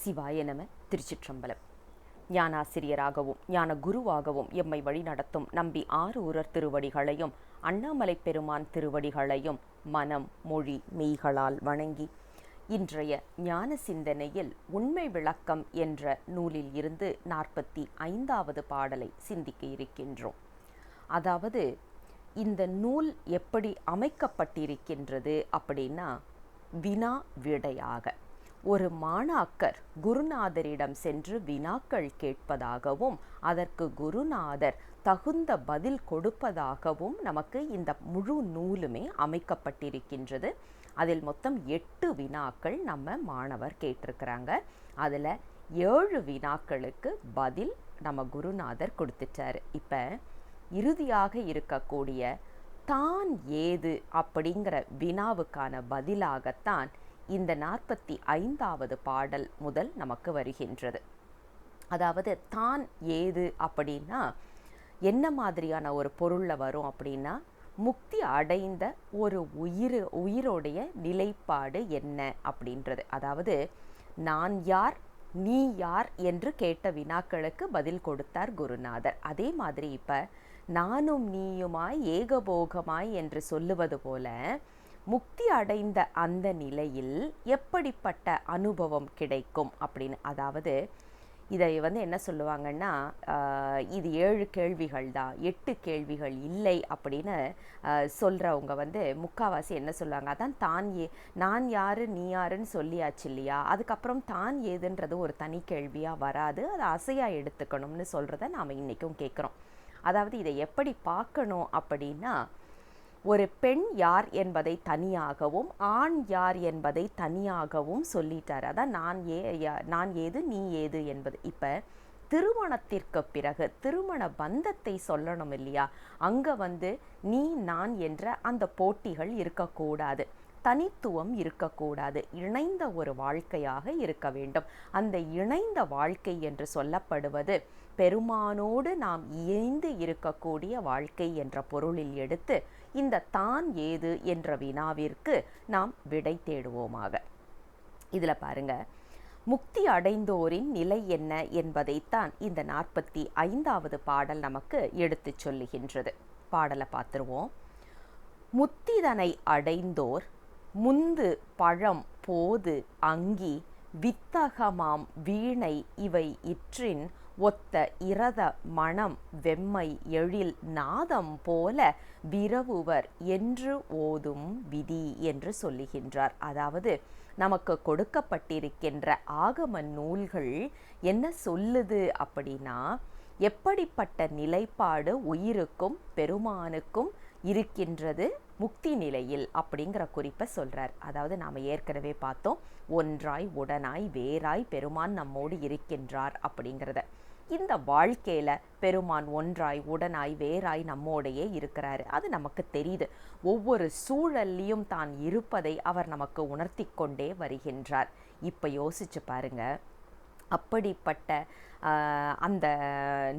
சிவாய நம திருச்சிற்றம்பலம். ஞானாசிரியராகவும் ஞான குருவாகவும் எம்மை வழிநடத்தும் நம்பி ஆறு உரர் திருவடிகளையும் அண்ணாமலை பெருமான் திருவடிகளையும் மனம் மொழி மெய்களால் வணங்கி இன்றைய ஞான சிந்தனையில் உண்மை விளக்கம் என்ற நூலில் இருந்து நாற்பத்தி ஐந்தாவது பாடலை சிந்திக்க இருக்கின்றோம். அதாவது இந்த நூல் எப்படி அமைக்கப்பட்டிருக்கின்றது அப்படின்னா வினா விடையாக. ஒரு மாணாக்கர் குருநாதரிடம் சென்று வினாக்கள் கேட்பதாகவும் அதற்கு குருநாதர் தகுந்த பதில் கொடுப்பதாகவும் நமக்கு இந்த முழு நூலுமே அமைக்கப்பட்டிருக்கின்றது. அதில் மொத்தம் எட்டு வினாக்கள் நம்ம மாணவர் கேட்டிருக்கிறாங்க. அதில் ஏழு வினாக்களுக்கு பதில் நம்ம குருநாதர் கொடுத்துட்டாரு. இப்போ இறுதியாக இருக்கக்கூடிய தான் ஏது அப்படிங்கிற வினாவுக்கான பதிலாகத்தான் இந்த நாற்பத்தி ஐந்தாவது பாடல் முதல் நமக்கு வருகின்றது. அதாவது தான் ஏது அப்படின்னா என்ன மாதிரியான ஒரு பொருளில் வரும் அப்படின்னா முக்தி அடைந்த ஒரு உயிர் உயிரோடைய நிலைப்பாடு என்ன அப்படின்றது. அதாவது நான் யார் நீ யார் என்று கேட்ட வினாக்களுக்கு பதில் கொடுத்தார் குருநாதர். அதே மாதிரி இப்போ நானும் நீயுமாய் ஏகபோகமாய் என்று சொல்லுவது போல முக்தி அடைந்த அந்த நிலையில் எப்படிப்பட்ட அனுபவம் கிடைக்கும் அப்படின்னு அதாவது இதை வந்து என்ன சொல்லுவாங்கன்னா இது ஏழு கேள்விகள் தான் எட்டு கேள்விகள் இல்லை அப்படின்னு சொல்கிறவங்க வந்து முக்காவாசி என்ன சொல்லுவாங்க அதான் தான் ஏ நான் யாரு நீ யாருன்னு சொல்லியாச்சு இல்லையா? அதுக்கப்புறம் தான் ஏதுன்றது ஒரு தனி கேள்வியாக வராது அதை அசையாக எடுத்துக்கணும்னு சொல்கிறத நாம் இன்றைக்கும் கேட்குறோம் அதாவது இதை எப்படி பார்க்கணும் அப்படின்னா ஒரு பெண் யார் என்பதை தனியாகவும் ஆண் யார் என்பதை தனியாகவும் சொல்லிட்டார். அதான் நான் ஏ நான் ஏது நீ ஏது என்பது. இப்போ திருமணத்திற்கு பிறகு திருமண பந்தத்தை சொல்லணும் இல்லையா? அங்கே வந்து நீ நான் என்ற அந்த போட்டிகள் இருக்கக்கூடாது. தனித்துவம் இருக்கக்கூடாது. இணைந்த ஒரு வாழ்க்கையாக இருக்க வேண்டும். அந்த இணைந்த வாழ்க்கை என்று சொல்லப்படுவது பெருமானோடு நாம் இணைந்து இருக்கக்கூடிய வாழ்க்கை என்ற பொருளில் எடுத்து இந்த தான் ஏது என்ற வினாவிற்கு நாம் விடை தேடுவோமாக. இதில் பாருங்க முக்தி அடைந்தோரின் நிலை என்ன என்பதைத்தான் இந்த நாற்பத்தி ஐந்தாவது பாடல் நமக்கு எடுத்து சொல்லுகின்றது. பாடலை பார்த்துருவோம். முத்திதனை அடைந்தோர் முந்து பழம் போது அங்கி வித்தகமாம் வீணை இவை இற்றின் ஒத்த இரத மணம் வெம்மை எழில் நாதம் போல விரவுவர் என்று ஓதும் விதி என்று சொல்லுகின்றார். அதாவது நமக்கு கொடுக்கப்பட்டிருக்கின்ற ஆகம நூல்கள் என்ன சொல்லுது அப்படின்னா எப்படிப்பட்ட நிலைப்பாடு உயிருக்கும் பெருமானுக்கும் இருக்கின்றது முக்தி நிலையில் அப்படிங்கிற குறிப்பை சொல்கிறார் அதாவது நாம் ஏற்கனவே பார்த்தோம் ஒன்றாய் உடனாய் வேறாய் பெருமான் நம்மோடு இருக்கின்றார் அப்படிங்கிறத. இந்த வாழ்க்கையில் பெருமான் ஒன்றாய் உடனாய் வேறாய் நம்மோடையே இருக்கிறாரு. அது நமக்கு தெரியுது. ஒவ்வொரு சூழல்லையும் தான் இருப்பதை அவர் நமக்கு உணர்த்தி கொண்டே வருகின்றார். இப்போ யோசிச்சு பாருங்க. அப்படிப்பட்ட அந்த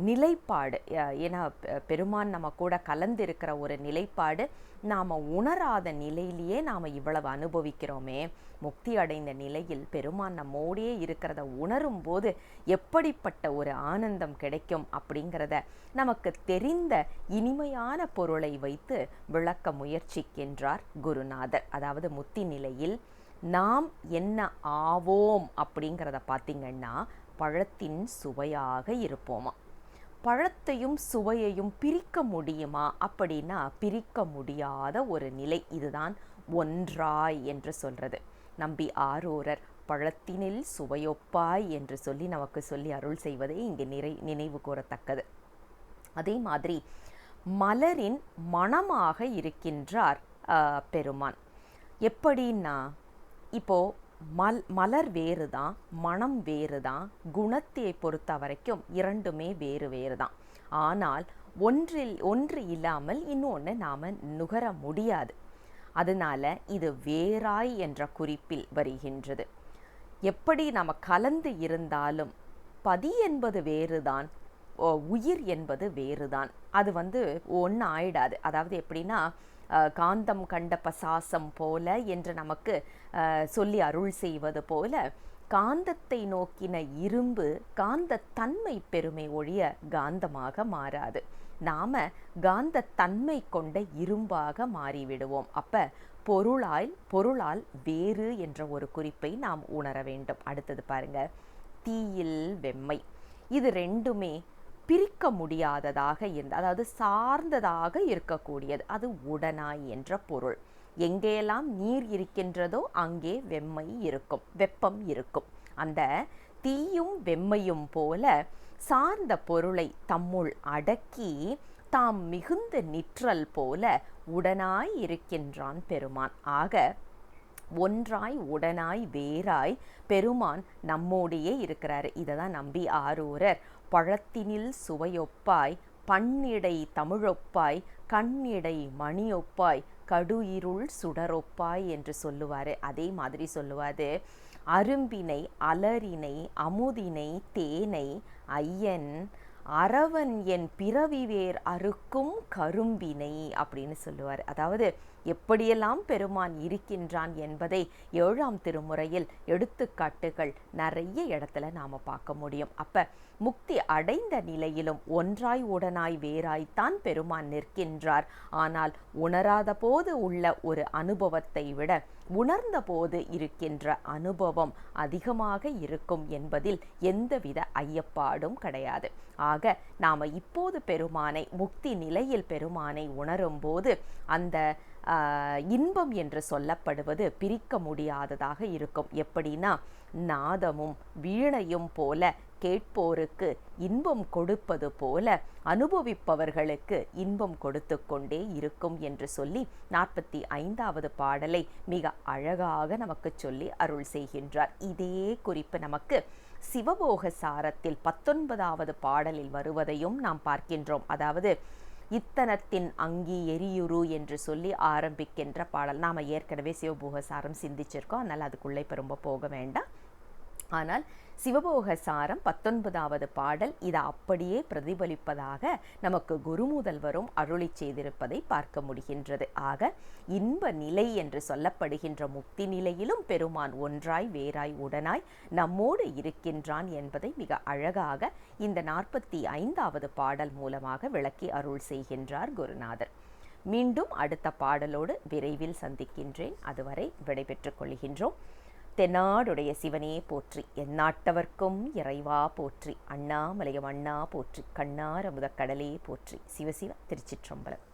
நிலைப்பாடு ஏன்னா பெருமான் நம்ம கூட கலந்திருக்கிற ஒரு நிலைப்பாடு நாம் உணராத நிலையிலேயே நாம் இவ்வளவு அனுபவிக்கிறோமே. முக்தி அடைந்த நிலையில் பெருமான் நம்மோடையே இருக்கிறத உணரும் போது எப்படிப்பட்ட ஒரு ஆனந்தம் கிடைக்கும் அப்படிங்கிறத நமக்கு தெரிந்த இனிமையான பொருளை வைத்து விளக்க முயற்சிக்கின்றார் குருநாதர். அதாவது முத்தி நிலையில் நாம் என்ன ஆவோம் அப்படிங்கிறத பார்த்திங்கன்னா பழத்தின் சுவையாக இருப்போமா? பழத்தையும் சுவையையும் பிரிக்க முடியுமா அப்படின்னா பிரிக்க முடியாத ஒரு நிலை இதுதான் ஒன்றாய் என்று சொல்கிறது நம்பி ஆரூரர் பழத்தினில் சுவையொப்பாய் என்று சொல்லி நமக்கு சொல்லி அருள் செய்வதே இங்கே நிறை நினைவு கூறத்தக்கது. அதே மாதிரி மலரின் மனமாக இருக்கின்றார் பெருமான். எப்படின்னா இப்போது மல் மலர் வேறு தான் மனம் வேறு தான் குணத்தை பொறுத்த வரைக்கும் இரண்டுமே வேறு வேறு தான் ஆனால் ஒன்றில் ஒன்று இல்லாமல் இன்னொன்று நாம் நுகர முடியாது. அதனால இது வேறாய் என்ற குறிப்பில் வருகின்றது. எப்படி நம்ம கலந்து இருந்தாலும் பதி என்பது வேறுதான் உயிர் என்பது வேறுதான். அது வந்து ஒன்று ஆயிடாது அதாவது எப்படின்னா காந்தம் கண்ட பசாசம் போல என்று நமக்கு சொல்லி அருள் செய்வது போல காந்தத்தை நோக்கின இரும்பு காந்த தன்மை பெருமை ஒழிய காந்தமாக மாறாது. நாம காந்த தன்மை கொண்ட இரும்பாக மாறிவிடுவோம். அப்ப பொருளால் பொருளால் வேறு என்ற ஒரு குறிப்பை நாம் உணர வேண்டும். அடுத்தது பாருங்க தீயில் வெம்மை. இது ரெண்டுமே பிரிக்க முடியாததாக இருந்த அதாவது சார்ந்ததாக இருக்கக்கூடியது. அது உடனாய் என்ற பொருள். எங்கேயெல்லாம் நீர் இருக்கின்றதோ அங்கே வெம்மை இருக்கும் வெப்பம் இருக்கும். அந்த தீயும் வெம்மையும் போல சார்ந்த பொருளை தம்முள் அடக்கி தாம் மிகுந்த நிற்றல் போல உடனாய் இருக்கின்றான் பெருமான். ஆக ஒன்றாய் உடனாய் வேறாய் பெருமான் நம்மோடையே இருக்கிறாரு. இதை தான் நம்பி ஆரூரர். பழத்தினில் சுவையொப்பாய் பன்னிடை தமிழொப்பாய் கண்ணிடை மணியொப்பாய் கடுயிருள் சுடரொப்பாய் என்று சொல்லுவார். அதே மாதிரி சொல்லுவார். அரும்பினை அலரினை அமுதினை தேனை ஐயன் அரவன் என் பிறவி வேர் அறுக்கும் கரும்பினை அப்படின்னு சொல்லுவார். அதாவது எப்படியெல்லாம் பெருமான் இருக்கின்றான் என்பதை ஏழாம் திருமுறையில் எடுத்துக்காட்டுகள் நிறைய இடத்துல நாம் பார்க்க முடியும். அப்ப முக்தி அடைந்த நிலையிலும் ஒன்றாய் உடனாய் வேறாய்த்தான் பெருமான் நிற்கின்றார். ஆனால் உணராத போது உள்ள ஒரு அனுபவத்தை விட உணர்ந்த போது இருக்கின்ற அனுபவம் அதிகமாக இருக்கும் என்பதில் எந்தவித ஐயப்பாடும் கிடையாது. ஆக நாம இப்போது பெருமானை முக்தி நிலையில் பெருமானை உணரும்போது அந்த இன்பம் என்று சொல்லப்படுவது பிரிக்க முடியாததாக இருக்கும். எப்படின்னா நாதமும் வீணையும் போல கேட்போருக்கு இன்பம் கொடுப்பது போல அனுபவிப்பவர்களுக்கு இன்பம் கொடுத்து கொண்டே இருக்கும் என்று சொல்லி நாற்பத்தி ஐந்தாவது பாடலை மிக அழகாக நமக்கு சொல்லி அருள் செய்கின்றார். இதே குறிப்பு நமக்கு சிவபோக சாரத்தில் பத்தொன்பதாவது பாடலில் வருவதையும் நாம் பார்க்கின்றோம். அதாவது இத்தனத்தின் அங்கி எரியுரு என்று சொல்லி ஆரம்பிக்கின்ற பாடல். நாம் ஏற்கனவே சிவபோக சாரம் சிந்திச்சிருக்கோம். அதனால் அதுக்குள்ளே இப்போ ரொம்ப போக வேண்டாம். ஆனால் சிவபோக சாரம் பத்தொன்பதாவது பாடல் இதை அப்படியே பிரதிபலிப்பதாக நமக்கு குருமுதல்வரும் அருளி செய்திருப்பதை பார்க்க முடிகின்றது. ஆக இன்ப நிலை என்று சொல்லப்படுகின்ற முக்தி நிலையிலும் பெருமான் ஒன்றாய் வேறாய் உடனாய் நம்மோடு இருக்கின்றான் என்பதை மிக அழகாக இந்த நாற்பத்தி ஐந்தாவது பாடல் மூலமாக விளக்கி அருள் செய்கின்றார் குருநாதர். மீண்டும் அடுத்த பாடலோடு விரைவில் சந்திக்கின்றேன். அதுவரை விடைபெற்றுக் கொள்கின்றோம். தென்னாடுடைய சிவனே போற்றி. எந்நாட்டவர்க்கும் இறைவா போற்றி. அண்ணாமலையம் அண்ணா போற்றி. கண்ணார முதக்கடலே போற்றி. சிவசிவ திருச்சிற்றம்பலம்.